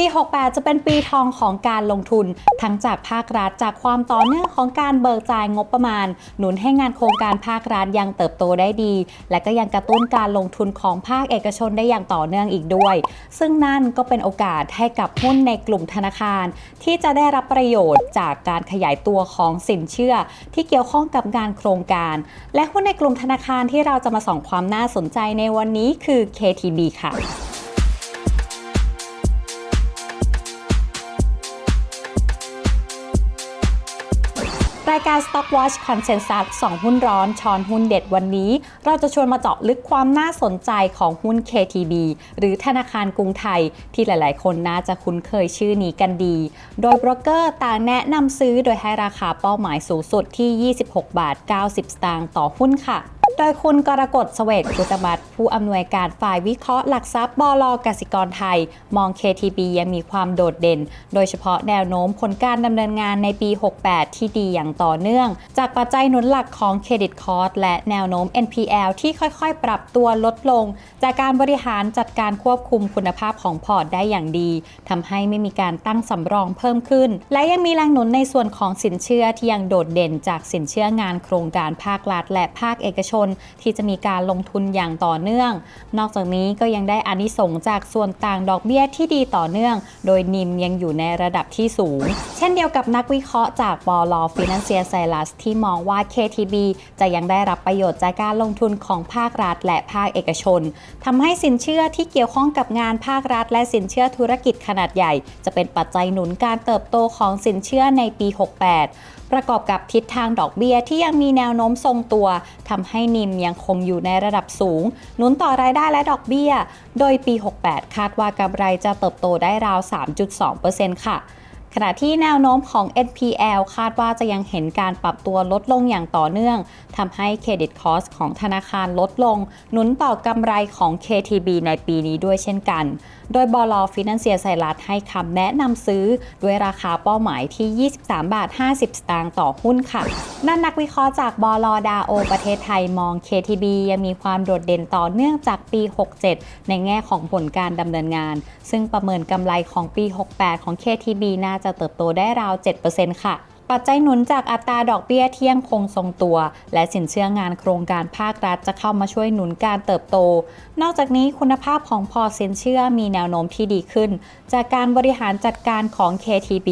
ปี 68 จะเป็นปีทองของการลงทุน ทั้งจากภาครัฐจากความต่อเนื่องของการเบิกจ่ายงบประมาณ หนุนให้งานโครงการภาครัฐยังเติบโตได้ดี และก็ยังกระตุ้นการลงทุนของภาคเอกชนได้อย่างต่อเนื่องอีกด้วย ซึ่งนั่นก็เป็นโอกาสให้กับหุ้นในกลุ่มธนาคาร ที่จะได้รับประโยชน์จากการขยายตัวของสินเชื่อ ที่เกี่ยวข้องกับงานโครงการ และหุ้นในกลุ่มธนาคารที่เราจะมาส่องความน่าสนใจในวันนี้คือ KTB ค่ะายการ Stock Watch Consensus 2หุ้นร้อนช้อนหุ้นเด็ดวันนี้ เราจะชวนมาเจาะลึกความน่าสนใจของหุ้น KTB หรือธนาคารกรุงไทย ที่หลาย ๆ คนน่าจะคุ้นเคยชื่อนี้กันดี โดยโบรกเกอร์ต่างแนะนำซื้อโดยให้ราคาเป้าหมายสูงสุดที่ 26 บาท 90 สตางค์ต่อหุ้นค่ะ โดยคุณกรกฎเสวตกุตมัตผู้อำนวยการฝ่ายวิเคราะห์หลักทรัพย์บลกสิกรไทย มอง KTB ยังมีความโดดเด่น โดยเฉพาะแนวโน้มผลการดำเนินงานในปี 68 ที่ดีอย่างต่อเนื่อง จากปัจจัยหนุนหลักของเครดิตคอร์สและแนวโน้ม NPL ที่ค่อยๆ ปรับตัวลดลง จากการบริหารจัดการควบคุมคุณภาพของพอร์ตได้อย่างดีทำให้ไม่มีการตั้งสำรองเพิ่มขึ้น และยังมีแรงหนุนในส่วนของสินเชื่อที่ยังโดดเด่นจากสินเชื่องานโครงการภาครัฐและภาคเอกชนที่จะมีการลงทุนอย่างต่อเนื่อง นอกจากนี้ก็ยังได้อานิสงส์จากส่วนต่างดอกเบี้ยที่ดีต่อเนื่อง โดยนิมยังอยู่ในระดับที่สูง เช่นเดียวกับนักวิเคราะห์จากบอลฟินแลนเซียไซรัสที่มองว่า KTB จะยังได้รับประโยชน์จากการลงทุนของภาครัฐ และภาคเอกชนทำให้สินเชื่อที่เกี่ยวข้องกับงานภาครัฐ และสินเชื่อธุรกิจขนาดใหญ่ จะเป็นปัจจัยหนุนการเติบโตของสินเชื่อในปี 68ประกอบกับทิศทางดอกเบี้ยที่ยังมีแนวโน้มทรงตัวทำให้นิมยังคงอยู่ในระดับสูงหนุนต่อรายได้และดอกเบี้ย โดยปี 68 คาดว่ากำไรจะเติบโตได้ราว 3.2%ค่ะ ขณะที่แนวโน้มของ NPL คาดว่าจะยังเห็นการปรับตัวลดลงอย่างต่อเนื่องทำให้เครดิตคอสของธนาคารลดลง หนุนต่อกำไรของ KTB ในปีนี้ด้วยเช่นกัน โดยบลฟินแลนเซียไซรัสให้คำแนะนำซื้อ ด้วยราคาเป้าหมายที่ 23 บาท 50 สตางค์ต่อหุ้นค่ะด้านนักวิเคราะห์จากบลดาโอ ประเทศไทยมอง KTB ยังมีความโดดเด่นต่อเนื่องจากปี 67 ในแง่ของผลการดำเนินงาน ซึ่งประเมินกำไรของปี 68 ของ KTB น่าจะจะเติบโตได้ราว 7%ค่ะปัจจัยหนุนจากอัตราดอกเบี้ยเที่ยงคงทรงตัว และสินเชื่องานโครงการภาครัฐจะเข้ามาช่วยหนุนการเติบโต นอกจากนี้คุณภาพของพอสินเชื่อมีแนวโน้มที่ดีขึ้น จากการบริหารจัดการของ KTB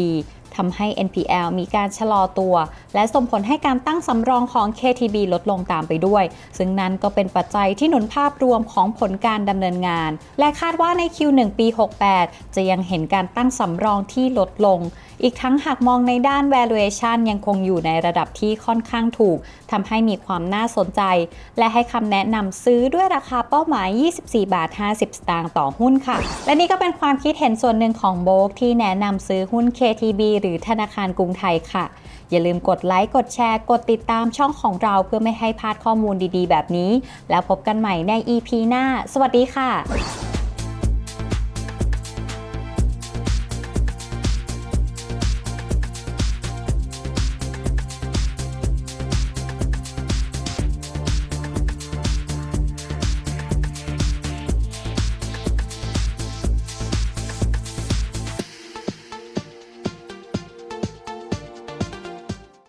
ทำให้ NPL มีการชะลอตัว และส่งผลให้การตั้งสำรองของ KTB ลดลงตามไปด้วย ซึ่งนั้นก็เป็นปัจจัยที่หนุนภาพรวมของผลการดำเนินงาน และคาดว่าใน Q1 ปี 68 จะยังเห็นการตั้งสำรองที่ลดลง อีกทั้งหากมองในด้าน valuation ยังคงอยู่ในระดับที่ค่อนข้างถูกทำให้มีความน่าสนใจ และให้คำแนะนำซื้อด้วยราคาเป้าหมาย 24 บาท 50 สตางค์ต่อหุ้นค่ะ และนี่ก็เป็นความคิดเห็นส่วนหนึ่งของโบกที่แนะนำซื้อหุ้น KTB หรือธนาคารกรุงไทยค่ะ อย่าลืมกดไลค์ กดแชร์ กดติดตามช่องของเราเพื่อไม่ให้พลาดข้อมูลดีๆ แบบนี้ แล้วพบกันใหม่ใน EP หน้า สวัสดีค่ะ